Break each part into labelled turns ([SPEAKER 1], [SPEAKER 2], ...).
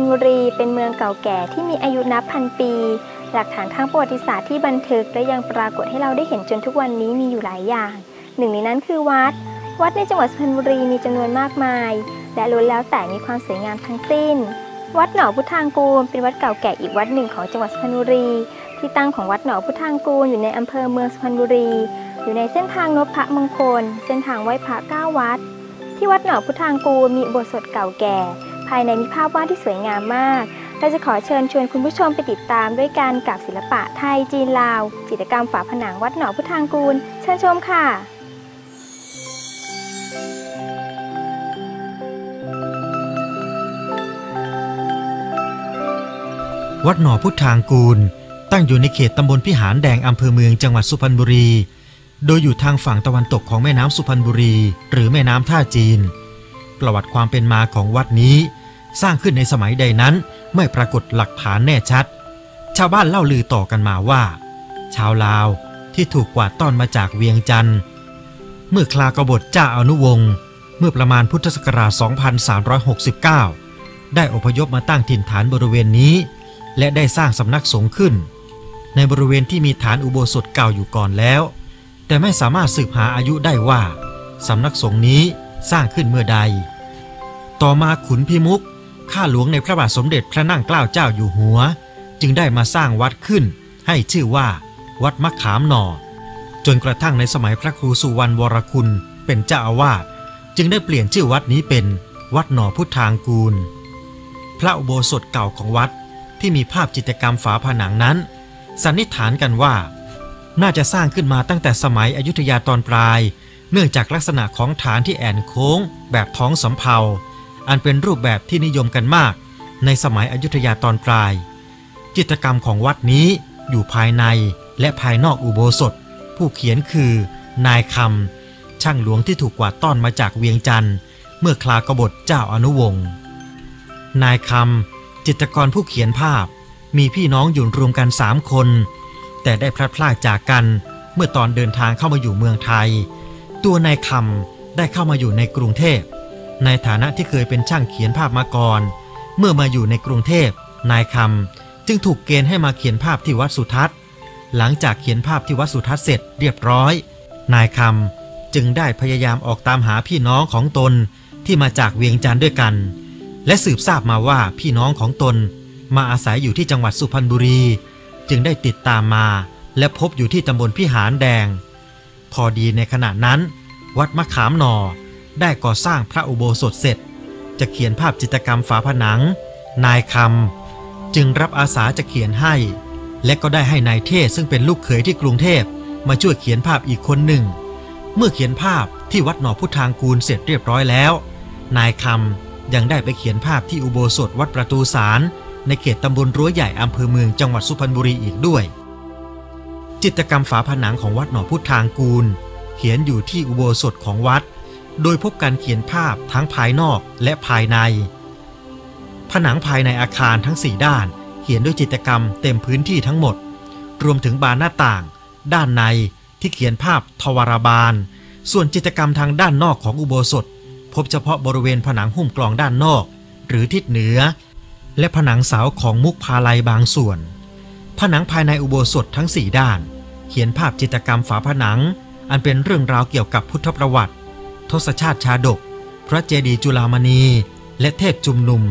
[SPEAKER 1] รรณบุรีเป็นเมืองเก่าแก่ที่มีอายุนับพันปี หลักฐานทางประวัติศาสตร์ที่บันทึกและยังปรากฏให้เราได้เห็นจนทุกวันนี้มีอยู่หลายอย่าง หนึ่งในนั้นคือวัด วัดในจังหวัดสุพรรณบุรีมีจำนวนมากมาย และล้วนแล้วแต่มีความสวยงามทั้งสิ้น วัดหนองพุทธางกูลเป็นวัดเก่าแก่อีกวัดหนึ่งของจังหวัดสุพรรณบุรี ที่ตั้งของวัดหนองพุทธางกูลอยู่ในอำเภอเมืองสุพรรณบุรี อยู่ในเส้นทางนพพระมงคล เส้นทางไหว้พระเก้าวัด ที่วัดหนองพุทธางกูลมีอุโบสถเก่าแก่ ภายในมีภาพวาดที่สวยงามมาก เราจะขอเชิญชวนคุณผู้ชมไปติดตามด้วยการกับศิลปะไทยจีนลาว จิตรกรรมฝาผนังวัดหนองพุทธางกูล เชิญชมค่ะ
[SPEAKER 2] วัดหนอพุทธางกูล ตั้งอยู่ในเขตตำบลพิหารแดงอำเภอเมืองจังหวัดสุพรรณบุรี โดยอยู่ทางฝั่งตะวันตกของแม่น้ำสุพรรณบุรี หรือแม่น้ำท่าจีน ประวัติความเป็นมาของวัดนี้ สร้างขึ้นในสมัยใดนั้นไม่ปรากฏหลักฐานแน่ชัด ชาวบ้านเล่าลือต่อกันมาว่า ชาวลาวที่ถูกกวาดต้อนมาจากเวียงจันทร์เมื่อคลากบฏเจ้าอนุวงศ์เมื่อประมาณพุทธศักราช 2369 ได้อพยพมาตั้งถิ่นฐานบริเวณนี้ และได้สร้างสำนักสงฆ์ขึ้น ในบริเวณที่มีฐานอุโบสถเก่าอยู่ก่อนแล้ว แต่ไม่สามารถสืบหาอายุได้ว่าสำนักสงฆ์นี้สร้างขึ้นเมื่อใด ต่อมาขุนพิมุก ข้าหลวงในพระบาทสมเด็จพระนั่งเกล้าเจ้าอยู่หัว จึงได้มาสร้างวัดขึ้น ให้ชื่อว่า วัดมะขามหนอจนกระทั่งในสมัยพระครูสุวรรณวรคุณเป็นเจ้าอาวาสจึงได้เปลี่ยนชื่อวัดนี้เป็นวัดหนอพุทธางกูล พระอุโบสถเก่าของวัดที่มีภาพจิตรกรรมฝาผนังนั้น สันนิษฐานกันว่า น่าจะสร้างขึ้นมาตั้งแต่สมัยอยุธยาตอนปลาย เนื่องจากลักษณะของฐานที่แอนโค้ง แบบท้องสำเภา อันเป็นรูปแบบที่นิยมกันมาก ในสมัยอยุธยาตอนปลาย จิตรกรรมของวัดนี้อยู่ภายในและภายนอกอุโบสถ ผู้เขียนคือนายคำช่างหลวงที่ถูกกวาดต้อนมาจากเวียงจันทร์เมื่อคลากบฏเจ้าอนุวงศ์นายคำจิตรกรผู้เขียนภาพ มีพี่น้องอยู่รวมกันสามคน แต่ได้พลัดพรากจากกันเมื่อตอนเดินทางเข้ามาอยู่เมืองไทย ตัวนายคำได้เข้ามาอยู่ในกรุงเทพ ในฐานะที่เคยเป็นช่างเขียนภาพมาก่อน เมื่อมาอยู่ในกรุงเทพ นายคำจึงถูกเกณฑ์ให้มาเขียนภาพที่วัดสุทัศน์ หลังจากเขียนภาพที่วัดสุทัศน์เสร็จเรียบร้อย นายคำจึงได้พยายามออกตามหาพี่น้องของตนที่มาจากเวียงจันทร์ด้วยกัน และสืบทราบมาว่าพี่น้องของตน มาอาศัยอยู่ที่จังหวัดสุพรรณบุรี จึงได้ติดตามมา และพบอยู่ที่ตำบลพิหารแดง พอดีในขณะนั้น วัดมะขามหนอ ได้ก่อสร้างพระอุโบสถเสร็จ จะเขียนภาพจิตรกรรมฝาผนัง นายคำจึงรับอาสาจะเขียนให้ และก็ได้ให้นายเทศซึ่งเป็นลูกเขยที่กรุงเทพมาช่วยเขียนภาพอีกคนหนึ่ง เมื่อเขียนภาพที่วัดหนอพุทธางกูลเสร็จเรียบร้อยแล้ว นายคำยังได้ไปเขียนภาพที่อุโบสถวัดประตูสารในเขตตำบลรั้วใหญ่อำเภอเมืองจังหวัดสุพรรณบุรีอีกด้วย จิตรกรรมฝาผนังของวัดหนอพุทธางกูล เขียนอยู่ที่อุโบสถของวัด โดยพบการเขียนภาพทั้งภายนอกและภายใน ผนังภายในอาคารทั้งสี่ด้าน เขียนด้วยจิตรกรรมเต็มพื้นที่ทั้งหมด รวมถึงบานหน้าต่าง ด้านในที่เขียนภาพทวารบาล ส่วนจิตรกรรมทางด้านนอกของอุโบสถ พบเฉพาะบริเวณผนังหุ้มกลองด้านนอก หรือทิศเหนือ และผนังเสาของมุกพาลัยบางส่วน ผนังภายในอุโบสถทั้งสี่ด้าน เขียนภาพจิตรกรรมฝาผนัง อันเป็นเรื่องราวเกี่ยวกับพุทธประวัติ ทศชาติชาดก พระเจดีย์จุฬามณี และเทพจุมนุม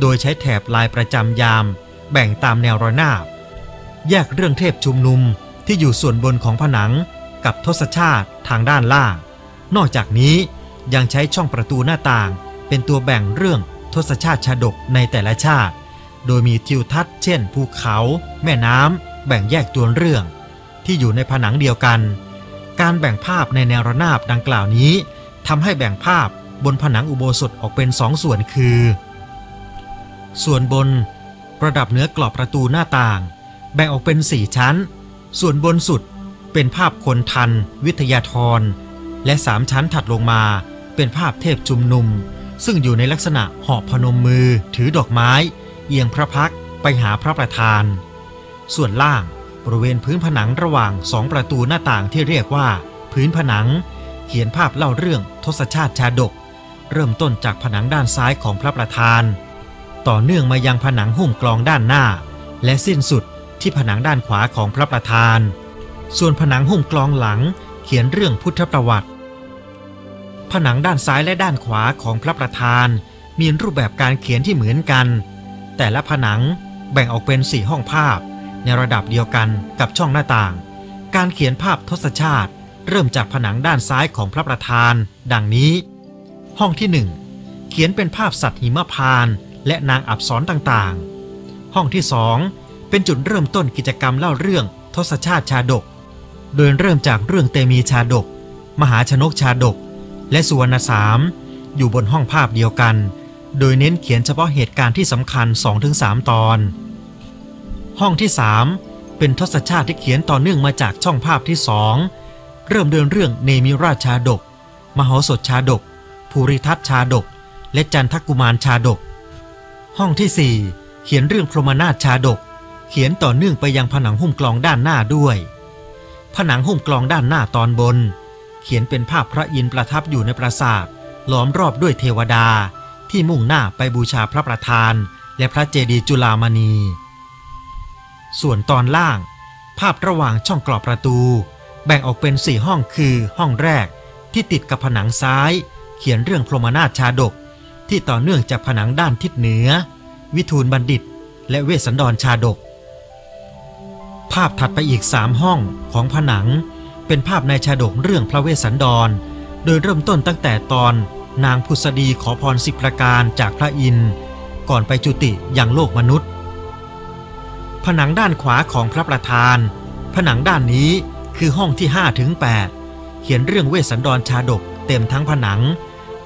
[SPEAKER 2] โดยใช้แถบลายประจำยาม แบ่งตามแนวรอยนาบ แยกเรื่องเทพชุมนุมที่อยู่ส่วนบนของผนังกับทศชาติทางด้านล่าง นอกจากนี้ยังใช้ช่องประตูหน้าต่าง เป็นตัวแบ่งเรื่องทศชาติชาดกในแต่ละชาติ โดยมีทิวทัศน์เช่น ภูเขา แม่น้ำแบ่งแยกตัวเรื่อง ที่อยู่ในผนังเดียวกัน การแบ่งภาพในแนวระนาบดังกล่าวนี้ ทำให้แบ่งภาพบนผนังอุโบสถออกเป็นสองส่วนคือ ส่วนบนประดับเหนือกรอบประตูหน้าต่าง แบ่งออกเป็นสี่ชั้น ส่วนบนสุดเป็นภาพคนทัน วิทยาธร และสามชั้นถัดลงมาเป็นภาพเทพชุมนุม ซึ่งอยู่ในลักษณะหอบพนมมือถือดอกไม้ เอียงพระพักไปหาพระประธาน ส่วนล่างบริเวณพื้นผนังระหว่างสองประตูหน้าต่างที่เรียกว่า พื้นผนัง เขียนภาพเล่าเรื่องทศชาติชาดก เริ่มต้นจากผนังด้านซ้ายของพระประธาน ต่อเนื่องมายังผนังหุ้มกลองด้านหน้า และสิ้นสุดที่ผนังด้านขวาของพระประธาน ส่วนผนังหุ้มกลองหลังเขียนเรื่องพุทธประวัติ ผนังด้านซ้ายและด้านขวาของพระประธาน มีรูปแบบการเขียนที่เหมือนกัน แต่ละผนังแบ่งออกเป็นสี่ห้องภาพ ในระดับเดียวกันกับช่องหน้าต่าง การเขียนภาพทศชาติ เริ่มจากผนังด้านซ้ายของพระประธาน ดังนี้ ห้องที่หนึ่งเขียนเป็นภาพสัตว์หิมพานและนางอับสรต่างๆ ห้องที่สองเป็นจุดเริ่มต้นกิจกรรมเล่าเรื่องทศชาติชาดก โดยเริ่มจากเรื่องเตมีชาดก มหาชนกชาดก และสุวรรณสามอยู่บนห้องภาพเดียวกัน โดยเน้นเขียนเฉพาะเหตุการณ์ที่สำคัญ 2-3 ตอน ห้องที่ 3 เป็นทศชาติที่เขียนต่อเนื่องมาจากช่องภาพที่สอง เริ่มเดินเรื่องเนมิราชชาดกมโหสถชาดก ภูริทัตชาดก และจันทกุมารชาดก ห้องที่ 4 เขียนเรื่องพรหมนาถชาดก เขียนต่อเนื่องไปยังผนังหุ้มกลองด้านหน้าด้วย ผนังหุ้มกลองด้านหน้าตอนบน เขียนเป็นภาพพระอินทร์ประทับอยู่ในปราสาทล้อมรอบด้วยเทวดาที่มุ่งหน้าไปบูชาพระประธาน และพระเจดีย์จุฬามณี ส่วนตอนล่าง ภาพระหว่างช่องกรอบประตู แบ่งออกเป็นสี่ห้องคือห้องแรกที่ติดกับผนังซ้าย เขียนเรื่องพรหมนาถชาดก ที่ต่อเนื่องจากผนังด้านทิศเหนือ วิทูลบัณฑิต และเวสสันดรชาดก ภาพถัดไปอีกสามห้องของผนัง เป็นภาพในชาดกเรื่องพระเวสสันดร โดยเริ่มต้นตั้งแต่ตอนนางพุษดีขอพรสิบประการจากพระอินทร์ก่อนไปจุติอย่างโลกมนุษย์ ผนังด้านขวาของพระประธาน ผนังด้านนี้ คือห้องที่5ถึง8เขียนเรื่องเวสสันดรชาดกเต็มทั้งผนัง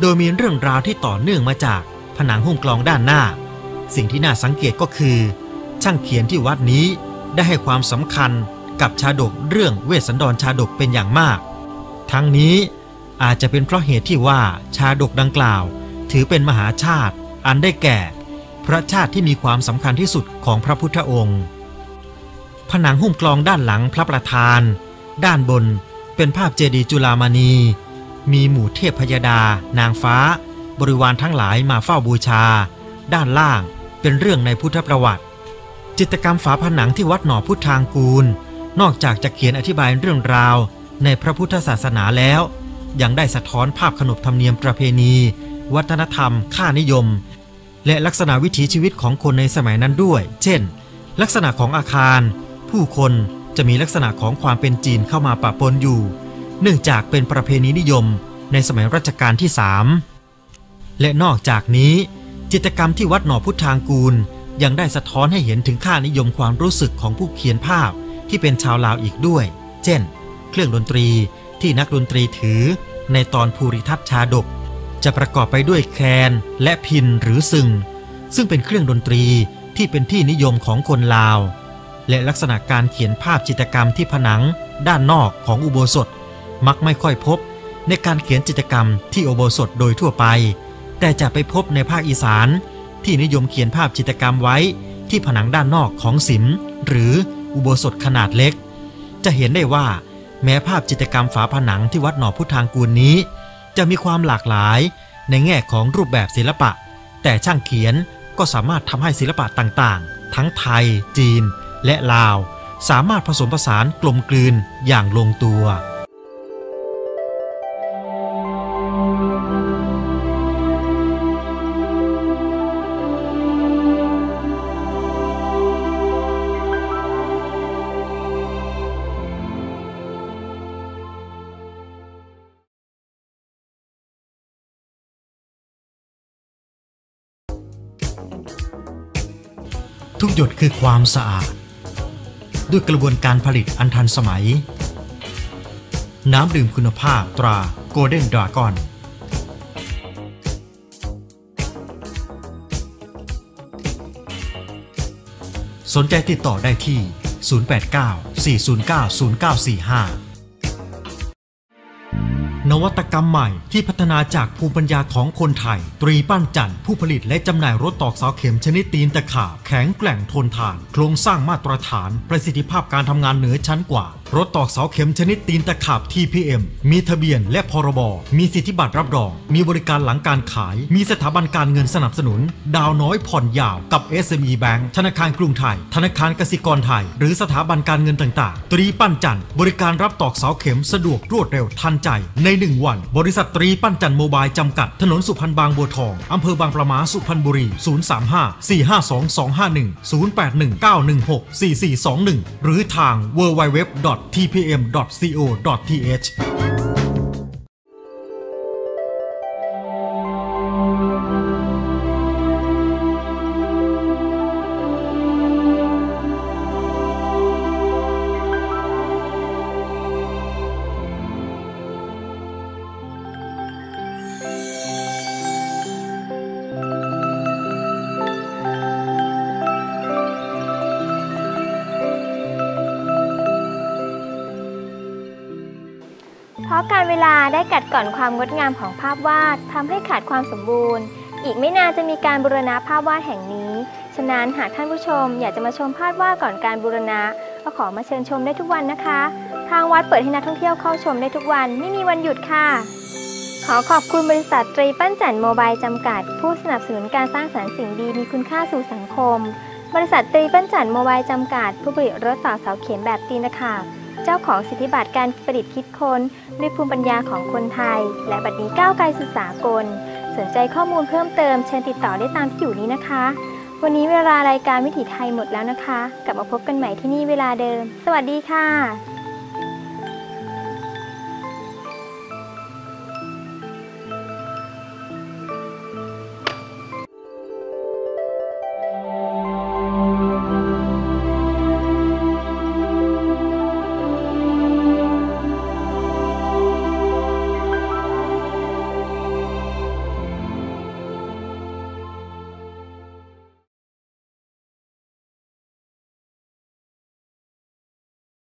[SPEAKER 2] โดยมีเรื่องราวที่ต่อเนื่องมาจากผนังหุ้มกลองด้านหน้า สิ่งที่น่าสังเกตก็คือ ช่างเขียนที่วัดนี้ได้ให้ความสำคัญกับชาดกเรื่องเวสสันดรชาดกเป็นอย่างมาก ทั้งนี้อาจจะเป็นเพราะเหตุที่ว่าชาดกดังกล่าว ถือเป็นมหาชาติ อันได้แก่ พระชาติที่มีความสำคัญที่สุดของพระพุทธองค์ ผนังหุ้มกลองด้านหลังพระประธาน ด้านบนเป็นภาพเจดีย์จุฬามณี มีหมู่เทพพยดา นางฟ้า บริวารทั้งหลายมาเฝ้าบูชา ด้านล่างเป็นเรื่องในพุทธประวัติ จิตกรรมฝาผนังที่วัดหนอพุทธางกูล นอกจากจะเขียนอธิบายเรื่องราวในพระพุทธศาสนาแล้ว ยังได้สะท้อนภาพขนบธรรมเนียมประเพณี วัฒนธรรม ค่านิยม และลักษณะวิถีชีวิตของคนในสมัยนั้นด้วย เช่น ลักษณะของอาคาร ผู้คน จะมีลักษณะของความเป็นจีนเข้ามาปะปนอยู่ เนื่องจากเป็นประเพณีนิยมในสมัยรัชกาลที่สามและนอกจากนี้ จิตรกรรมที่วัดหนอพุทธางกูล ยังได้สะท้อนให้เห็นถึงค่านิยมความรู้สึกของผู้เขียนภาพที่เป็นชาวลาวอีกด้วย เช่น เครื่องดนตรีที่นักดนตรีถือในตอนภูริทัตชาดก จะประกอบไปด้วยแคนและพินหรือซึง ซึ่งเป็นเครื่องดนตรีที่เป็นที่นิยมของคนลาว และลักษณะการเขียนภาพจิตรกรรมที่ผนัง ด้านนอกของอุโบสถ มักไม่ค่อยพบ ในการเขียนจิตรกรรมที่อุโบสถโดยทั่วไป แต่จะไปพบในภาคอีสาน ที่นิยมเขียนภาพจิตรกรรมไว้ที่ผนังด้านนอกของศิมหรืออุโบสถขนาดเล็ก จะเห็นได้ว่า แม้ภาพจิตรกรรมฝาผนังที่วัดหนอพุทธางกูลนี้ จะมีความหลากหลายในแง่ของรูปแบบศิลปะ แต่ช่างเขียนก็สามารถทำให้ศิลปะต่างๆ ทั้งไทย จีน และลาว สามารถผสมผสานกลมกลืนอย่างลงตัว ทุกหยดคือความสะอาด ด้วยกระบวนการผลิตอันทันสมัย น้ำดื่มคุณภาพตราโกลเด้นดราก้อนสนใจติดต่อได้ที่ 089 409 0945 วัตกรรมใหม่ที่พัฒนาจากภูมิปัญญาของคนไทย ตรีปั้นจันทร์ผู้ผลิตและจำหน่ายรถตอกเสาเข็มชนิดตีนตะขาบแข็งแกร่งทนทาน โครงสร้างมาตรฐาน ประสิทธิภาพการทำงานเหนือชั้นกว่า รถตอกเสาเข็มชนิดตีนตะขาบ TPM มีทะเบียนและพรบ มีสิทธิบัตรรับรอง มีบริการหลังการขาย มีสถาบันการเงินสนับสนุน ดาวน้อยผ่อนยาวกับ SME Bank ธนาคารกรุงไทย ธนาคารกสิกรไทย หรือสถาบันการเงินต่างๆ ตรีปั้นจันทร์บริการรับตอกเสาเข็มสะดวกรวดเร็วทันใจ ใน 1 วัน บริษัทตรีปั้นจันทร์โมบายจำกัด ถนนสุพรรณบางบัวทองอำเภอบางประมาสุพรรณบุรี 035 452 251 081 916 4421 หรือทาง www.
[SPEAKER 1] เได้กัดก่อนความงดงามของภาพวาดทำให้ขาดความสมบูรณ์ อีกไม่นานจะมีการบูรณะภาพวาดแห่งนี้ ฉะนั้นหากท่านผู้ชมอยากจะมาชมภาพวาดก่อนการบูรณะ ก็ขอมาเชิญชมได้ทุกวันนะคะ ทางวัดเปิดให้นักท่องเที่ยวเข้าชมได้ทุกวัน ไม่มีวันหยุดค่ะ ขอขอบคุณบริษัทตรีปั้นจันทร์โมบายจำกัด ผู้สนับสนุนการสร้างสรรค์สิ่งดีมีคุณค่าสู่สังคม บริษัทตรีปั้นจันทร์โมบายจำกัด ผู้ผลิตรถต่อเสาเข็มแบบตีนตะขาบ เจ้าของสิทธิบัตรการประดิษฐ์คิดค้นด้วยภูมิปัญญาของคนไทย และบัดนี้ก้าวไกลสู่สากล สนใจข้อมูลเพิ่มเติมเชิญติดต่อได้ตามที่อยู่นี้นะคะ วันนี้เวลารายการวิถีไทยหมดแล้วนะคะ กลับมาพบกันใหม่ที่นี่เวลาเดิม สวัสดีค่ะ